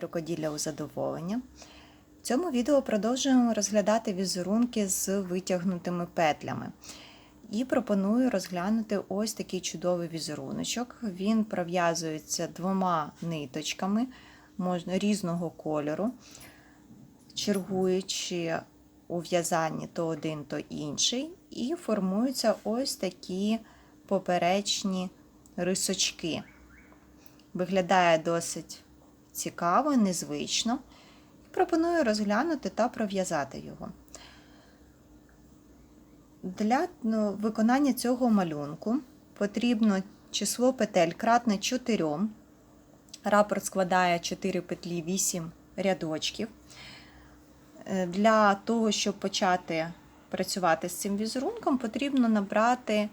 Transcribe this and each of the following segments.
Рукоділля у задоволення. В цьому відео продовжуємо розглядати візерунки з витягнутими петлями. І пропоную розглянути ось такий чудовий візеруночок. Він пров'язується двома ниточками можна, різного кольору, чергуючи у в'язанні то один, то інший, і формуються ось такі поперечні рисочки. Виглядає досить цікаво, незвично. Пропоную розглянути та пров'язати його. Для ну, виконання цього малюнку потрібно число петель кратне 4. Рапорт складає 4 петлі 8 рядочків. Е, Для того, щоб почати працювати з цим візерунком, потрібно набрати е,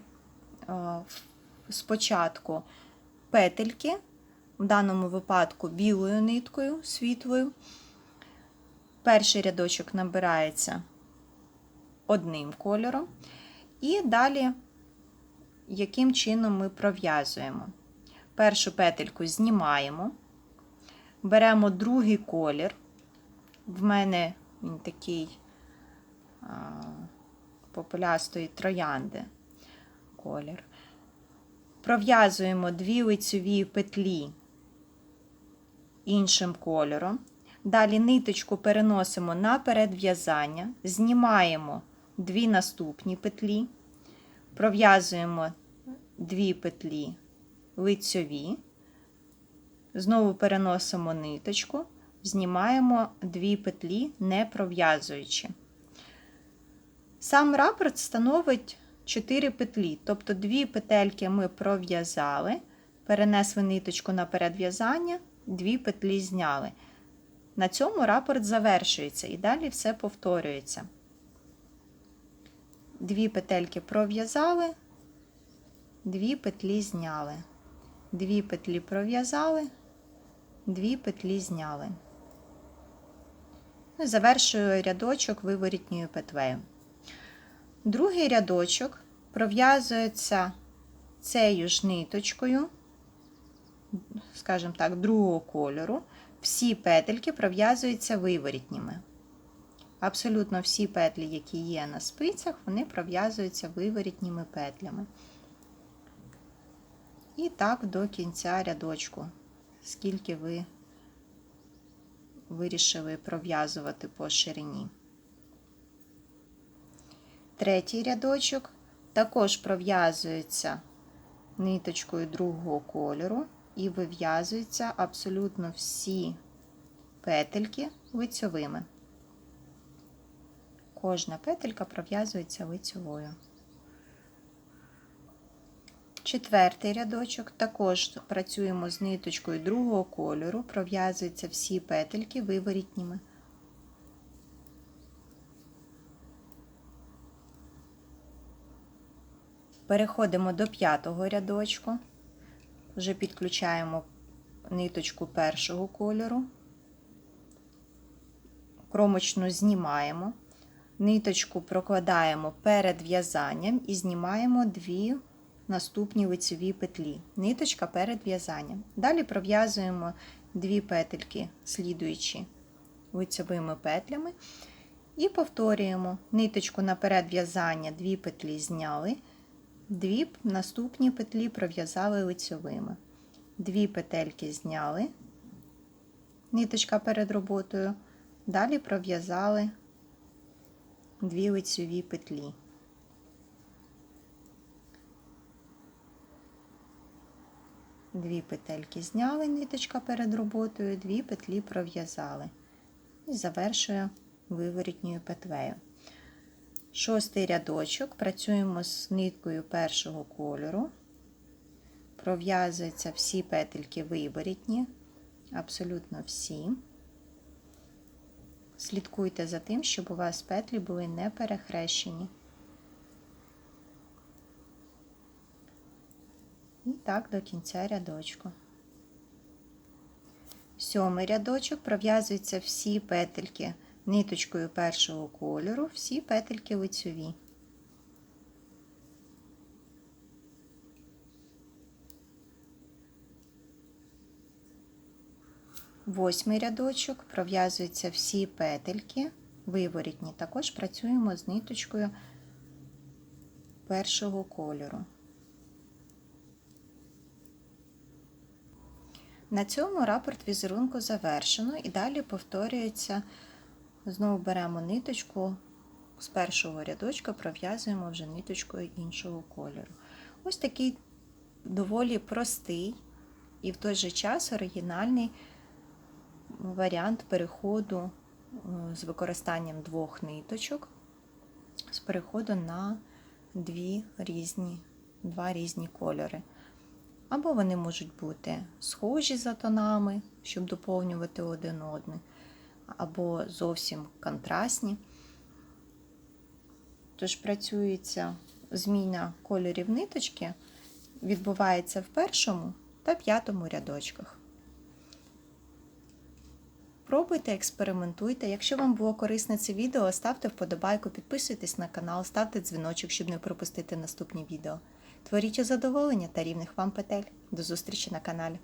спочатку петельки в даному випадку білою ниткою світлою. Перший рядочок набирається одним кольором. І далі, яким чином ми пров'язуємо. Першу петельку знімаємо, беремо другий колір. В мене він такий а, популястої троянди колір. Пров'язуємо дві лицеві петлі іншим кольором. Далі ниточку переносимо на передв'язання, знімаємо дві наступні петлі, пров'язуємо дві петлі лицьові, знову переносимо ниточку, знімаємо дві петлі, не пров'язуючи. Сам рапорт становить 4 петлі, тобто дві петельки ми пров'язали, перенесли ниточку на передв'язання, дві петлі зняли. На цьому рапорт завершується і далі все повторюється. Дві петельки пров'язали, дві петлі зняли. Дві петлі пров'язали, дві петлі зняли. Ну, Завершую рядочок виворітньою петлею. Другий рядочок пров'язується цією ж ниточкою, скажімо так, другого кольору. Всі петельки пров'язуються виворітніми. Абсолютно всі петлі, які є на спицях, вони пров'язуються виворітніми петлями. І так до кінця рядочку, скільки ви вирішили пров'язувати по ширині. Третій рядочок також пров'язується ниточкою другого кольору і вив'язуються абсолютно всі петельки лицьовими. Кожна петелька пров'язується лицьовою. Четвертий рядочок також працюємо з ниточкою другого кольору, пров'язуються всі петельки виворітніми. Переходимо до п'ятого рядочку, вже підключаємо ниточку першого кольору, кромочну знімаємо, ниточку прокладаємо перед в'язанням і знімаємо дві наступні лицеві петлі. Ниточка перед в'язанням. Далі пров'язуємо дві петельки, слідуючи лицевими петлями, і повторюємо ниточку на передв'язання, дві петлі зняли. Дві наступні петлі пров'язали лицьовими. Дві петельки зняли, ниточка перед роботою. Далі пров'язали дві лицьові петлі. Дві петельки зняли, ниточка перед роботою, дві петлі пров'язали. І завершую виворітньою петлею. Шостий рядочок працюємо з ниткою першого кольору, пров'язуються всі петельки виворітні, абсолютно всі. Слідкуйте за тим, щоб у вас петлі були не перехрещені. І так до кінця рядочку. Сьомий рядочок пров'язуються всі петельки ниточкою першого кольору, всі петельки лицьові. Восьмий рядочок пров'язуються всі петельки, виворітні. Також працюємо з ниточкою першого кольору. На цьому рапорт візерунку завершено і далі повторюється. Знову беремо ниточку з першого рядочка, пров'язуємо вже ниточкою іншого кольору. Ось такий доволі простий і в той же час оригінальний варіант переходу е, з використанням двох ниточок, з переходу на дві різні, два різні кольори. Або вони можуть бути схожі за тонами, щоб доповнювати один одний, або зовсім контрастні. Тож працюється зміна кольорів ниточки, відбувається в першому та п'ятому рядочках. Пробуйте, експериментуйте. Якщо вам було корисне це відео, ставте вподобайку, підписуйтесь на канал, ставте дзвіночок, щоб не пропустити наступні відео. Творіть у задоволення та рівних вам петель. До зустрічі на каналі!